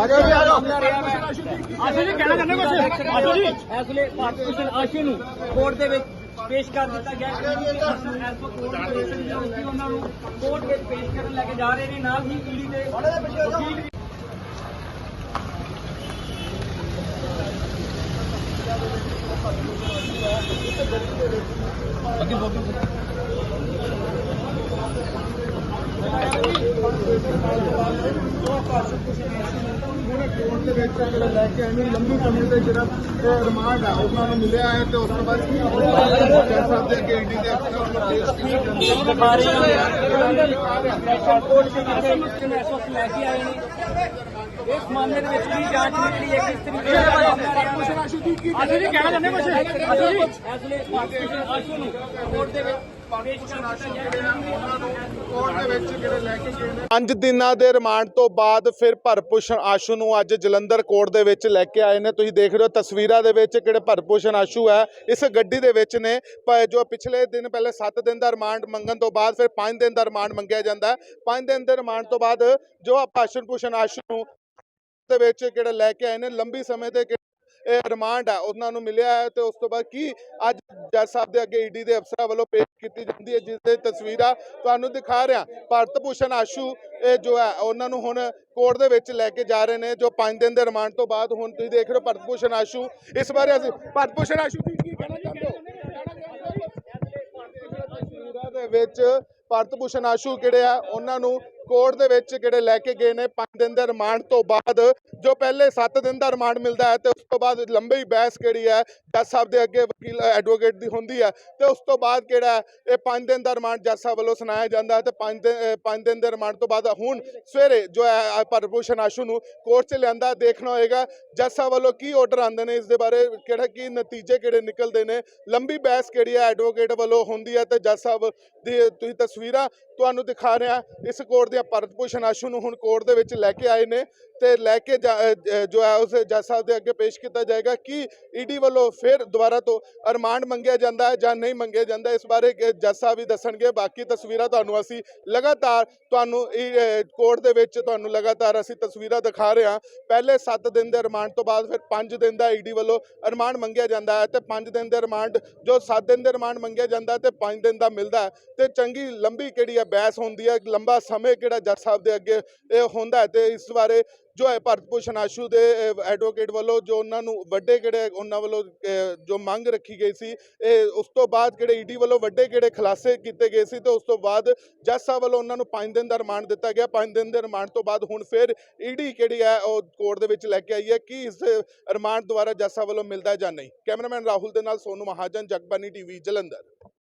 ਆ ਜਾਓ ਜੀ ਆ ਜਾਓ ਆਸ਼ੂ ਜੀ ਕਹਿਣਾ ਚਾਹੁੰਦੇ ਕੁਝ ਆਸ਼ੂ ਜੀ। ਇਸ ਵੇਲੇ ਭੂਸ਼ਣ ਆਸ਼ੂ ਨੂੰ ਕੋਰਟ ਦੇ ਵਿੱਚ ਪੇਸ਼ ਕਰ ਦਿੱਤਾ ਗਿਆ। ਵਿੱਚ ਉਹਨਾਂ ਨੂੰ ਕੋਰਟ ਵਿੱਚ ਪੇਸ਼ ਕਰਨ ਲੈ ਕੇ ਜਾ ਰਹੇ ਨੇ। ਨਾਲ ਹੀ ਈਡੀ ਦੇ ਵਕੀਲ ਵੀ ਪੂਰੇ ਕੋਰਟ ਦੇ ਵਿੱਚ ਅਗਲੇ ਲੈ ਕੇ ਆਏ ਨੇ ਲੰਬੀ ਸਮੇਂ ਤੇ ਜਿਹੜਾ ਇਹ ਰਿਮਾਂਡ ਆ ਉਹਨਾਂ ਨੂੰ ਮਿਲਿਆ ਹੈ ਤੇ ਉਸ ਤੋਂ ਬਾਅਦ ਕੀ ਕਹਿ ਸਕਦੇ ਆ ਕਿ ਈਡੀ ਦੇ ਅਫਸਰ ਨੂੰ ਪੇਸ਼ ਕੀ ਕਰਦੇ ਸਪੈਸ਼ਲ ਕੋਰਟ ਦੇ ਵਿੱਚ ਐਸਓਸ ਲੈ ਕੇ ਆਏ ਨੇ ਇਸ ਮਾਮਲੇ ਦੇ ਵਿੱਚ ਵੀ ਜਾਂਚ ਜਿਹੜੀ ਹੈ ਕਿਸ ਤਰੀਕੇ ਨਾਲ ਆਸ਼ੂ ਜੀ ਕਹਿਣਾ ਚਾਹੁੰਦੇ ਕੁਝ ਆਸ਼ੂ ਜੀ ਇਸ ਵੇਲੇ ਭਾਰਤ ਭੂਸ਼ਣ ਆਸ਼ੂ ਨੂੰ ਕੋਰਟ ਦੇ ਵਿੱਚ ਪੰਜ ਦਿਨਾਂ ਦੇ ਰਿਮਾਂਡ ਤੋਂ ਬਾਅਦ ਫਿਰ ਭਰਪੂਸ਼ਣ ਆਸ਼ੂ ਨੂੰ ਅੱਜ ਜਲੰਧਰ ਕੋਰਟ ਦੇ ਵਿੱਚ ਲੈ ਕੇ ਆਏ ਨੇ। ਤੁਸੀਂ ਦੇਖ ਰਹੇ ਹੋ ਤਸਵੀਰਾਂ ਦੇ ਵਿੱਚ ਕਿਹੜੇ ਭਰਪੂਸ਼ਣ ਆਸ਼ੂ ਹੈ, ਇਸ ਗੱਡੀ ਦੇ ਵਿੱਚ ਨੇ। ਜੋ ਪਿਛਲੇ ਦਿਨ ਪਹਿਲੇ 7 ਦਿਨ ਦਾ ਰਿਮਾਂਡ ਮੰਗਣ ਤੋਂ ਬਾਅਦ ਫਿਰ 5 ਦਿਨ ਦਾ ਰਿਮਾਂਡ ਮੰਗਿਆ ਜਾਂਦਾ ਹੈ। 5 ਦਿਨ ਦੇ ਰਿਮਾਂਡ ਤੋਂ ਬਾਅਦ ਜੋ ਆ ਭਾਸ਼ਣ ਭੂਸ਼ਣ ਆਸ਼ੂ ਨੂੰ ਦੇ ਵਿੱਚ ਕਿਹੜੇ ਲੈ ਕੇ ਆਏ ਨੇ, ਲੰਬੀ ਸਮੇਂ ਤੇ ਰਿਮਾਂਡ ਹੈ ਉਹਨਾਂ ਨੂੰ ਮਿਲਿਆ ਹੈ ਤੇ ਉਸ ਤੋਂ ਬਾਅਦ ਕੀ ਅੱਜ ਜੱਜ ਸਾਹਿਬ ਦੇ ਅੱਗੇ ਈਡੀ ਦੇ ਅਫਸਰਾਂ ਵੱਲੋਂ ਪੇਸ਼ ਕੀਤੀ ਜਾਂਦੀ ਹੈ, ਜਿਸ ਦੇ ਤਸਵੀਰਾਂ ਤੁਹਾਨੂੰ ਦਿਖਾ ਰਿਹਾ। ਭਾਰਤ ਭੂਸ਼ਣ ਆਸ਼ੂ, ਇਹ ਜੋ ਹੈ, ਉਹਨਾਂ ਨੂੰ ਹੁਣ ਕੋਰਟ ਦੇ ਵਿੱਚ ਲੈ ਕੇ ਜਾ ਰਹੇ ਨੇ, ਜੋ 5 ਦਿਨ ਦੇ ਰਿਮਾਂਡ ਤੋਂ ਬਾਅਦ ਹੁਣ ਤੁਸੀਂ ਦੇਖ ਰਹੇ ਹੋ ਭਾਰਤ ਭੂਸ਼ਣ ਆਸ਼ੂ। ਇਸ ਬਾਰੇ ਅਸੀਂ ਭਾਰਤ ਭੂਸ਼ਣ ਆਸ਼ੂ ਜੀ ਕੀ ਕਹਿਣਾ ਚਾਹੁੰਦੇ ਹੋ? ਤਸਵੀਰਾਂ ਦੇ ਵਿੱਚ ਭਾਰਤ ਭੂਸ਼ਣ ਆਸ਼ੂ ਕਿਹੜੇ ਆ? ਉਹਨਾਂ ਨੂੰ ਕੋਰਟ ਦੇ ਵਿੱਚ ਕਿਹੜੇ ਲੈ ਕੇ ਗਏ ਨੇ 5 ਦਿਨ ਦੇ ਰਿਮਾਂਡ ਤੋਂ ਬਾਅਦ, ਜੋ ਪਹਿਲੇ 7 ਦਿਨ ਦਾ ਰਿਮਾਂਡ ਮਿਲਦਾ ਹੈ, ਤੇ ਉਸ ਤੋਂ ਬਾਅਦ ਲੰਬੀ ਬਹਿਸ ਕਿਹੜੀ ਹੈ, ਜੱਜ ਸਾਹਿਬ ਦੇ ਅੱਗੇ ਵਕੀਲ ਐਡਵੋਕੇਟ ਦੀ ਹੁੰਦੀ ਹੈ, ਤੇ ਉਸ ਤੋਂ ਬਾਅਦ ਕਿਹੜਾ ਇਹ 5 ਦਿਨ ਦਾ ਰਿਮਾਂਡ ਜੱਜ ਸਾਹਿਬ ਵੱਲੋਂ ਸੁਣਾਇਆ ਜਾਂਦਾ ਹੈ, ਤੇ 5 ਦਿਨ 5 ਦਿਨ ਦੇ ਰਿਮਾਂਡ ਤੋਂ ਬਾਅਦ ਹੁਣ ਸਵੇਰੇ ਜੋ ਹੈ ਪਰਭੂਸ਼ਣ ਆਸ਼ੂ ਨੂੰ ਕੋਰਟ 'ਚ ਲਿਆਂਦਾ ਦੇਖਣਾ ਹੋਏਗਾ, ਜੱਜ ਸਾਹਿਬ ਵੱਲੋਂ ਕੀ ਆਰਡਰ ਆਉਂਦੇ ਨੇ ਇਸ ਦੇ ਬਾਰੇ, ਕਿਹੜਾ, ਕੀ ਨਤੀਜੇ ਕਿਹੜੇ ਨਿਕਲਦੇ ਨੇ, ਲੰਬੀ ਬਹਿਸ ਕਿਹੜੀ ਹੈ ਐਡਵੋਕੇਟ ਵੱਲੋਂ ਹੁੰਦੀ ਹੈ, ਤੇ ਜੱਜ ਸਾਹਿਬ ਦੀ ਤੁਸੀਂ ਤਸਵੀਰਾਂ ਤੁਹਾਨੂੰ ਦਿਖਾ ਰਿਹਾ, ਇਸ ਕੋਰਟ ਦੀਆਂ ਭਰਤ ਭੂਸ਼ਣ ਆਸ਼ੂ ਨੂੰ ਹੁਣ ਕੋਰਟ ਦੇ ਵਿੱਚ ਲੈ ਕੇ ਆਏ ਨੇ। ਤੇ ਲੈ ਕੇ ਜਾ- ਜੋ ਹੈ ਉਸ ਜੱਜ ਸਾਹਿਬ ਦੇ ਅੱਗੇ ਪੇਸ਼ ਕੀਤਾ ਜਾਏਗਾ ਕਿ ਈਡੀ ਵੱਲੋਂ ਫਿਰ ਦੁਬਾਰਾ ਤੋਂ ਰਿਮਾਂਡ ਮੰਗਿਆ ਜਾਂਦਾ ਹੈ ਜਾਂ ਨਹੀਂ ਮੰਗਿਆ ਜਾਂਦਾ ਇਸ ਬਾਰੇ ਜੱਜ ਸਾਹਿਬ ਵੀ ਦੱਸਣਗੇ। ਬਾਕੀ ਤਸਵੀਰਾਂ ਤੁਹਾਨੂੰ ਅਸੀਂ ਲਗਾਤਾਰ ਤੁਹਾਨੂੰ ਇਹ, ਕੋਰਟ ਦੇ ਵਿੱਚ ਤੁਹਾਨੂੰ ਲਗਾਤਾਰ ਅਸੀਂ ਤਸਵੀਰਾਂ ਦਿਖਾ ਰਹੇ ਹਾਂ। ਪਹਿਲੇ 7 ਦਿਨ ਦੇ ਰਿਮਾਂਡ ਤੋਂ ਬਾਅਦ ਫਿਰ 5 ਦਿਨ ਦਾ ਈਡੀ ਵੱਲੋਂ ਰਿਮਾਂਡ ਮੰਗਿਆ ਜਾਂਦਾ ਹੈ ਤੇ 5 ਦਿਨ ਦੇ ਰਿਮਾਂਡ ਜੋ 7 ਦਿਨ ਦੇ ਰਿਮਾਂਡ ਮੰਗਿਆ ਜਾਂਦਾ ਹੈ ਤੇ 5 ਦਿਨ ਦਾ ਮਿਲਦਾ ਹੈ ਤੇ ਚੰਗੀ ਲੰਬੀ ਕਿਹੜੀ ਹੈ ਬਹਿਸ ਹੁੰਦੀ ਹੈ ਲੰਬਾ ਸਮੇਂ ਕਿਹੜਾ ਜੱਜ ਸਾਹਿਬ ਦੇ ਅੱਗੇ ਇਹ ਹੁੰਦਾ ਹੈ ਤੇ ਇਸ ਬਾਰੇ ਜੋ ਹੈ, ਭਾਰਤ ਭੂਸ਼ਣ ਆਸ਼ੂ ਦੇ ਐਡਵੋਕੇਟ ਵੱਲੋਂ ਜੋ ਉਹਨਾਂ ਨੂੰ ਵੱਡੇ ਕਿਹੜੇ, ਉਹਨਾਂ ਵੱਲੋਂ ਜੋ ਮੰਗ ਰੱਖੀ ਗਈ ਸੀ, ਇਹ ਉਸ ਤੋਂ ਬਾਅਦ ਕਿਹੜੇ ਈਡੀ ਵੱਲੋਂ ਵੱਡੇ ਕਿਹੜੇ ਖੁਲਾਸੇ ਕੀਤੇ ਗਏ ਸੀ ਤੇ ਉਸ ਤੋਂ ਬਾਅਦ ਜੱਜ ਸਾਹਿਬ ਵੱਲੋਂ ਉਹਨਾਂ ਨੂੰ 5 ਦਿਨ ਦਾ ਰਿਮਾਂਡ ਦਿੱਤਾ ਗਿਆ। 5 ਦਿਨ ਦੇ ਰਿਮਾਂਡ ਤੋਂ ਬਾਅਦ ਹੁਣ ਫਿਰ ਈਡੀ ਕਿਹੜੀ ਹੈ, ਉਹ ਕੋਰਟ ਦੇ ਵਿੱਚ ਲੈ ਕੇ ਆਈ ਹੈ ਕਿ ਇਸ ਰਿਮਾਂਡ ਦੁਆਰਾ ਜੱਜ ਸਾਹਿਬ ਵੱਲੋਂ ਮਿਲਦਾ ਜਾਂ ਨਹੀਂ। ਕੈਮਰਾਮੈਨ ਰਾਹੁਲ ਦੇ ਨਾਲ ਸੋਨੂ ਮਹਾਜਨ, ਜਗਬਾਨੀ ਟੀਵੀ, ਜਲੰਧਰ।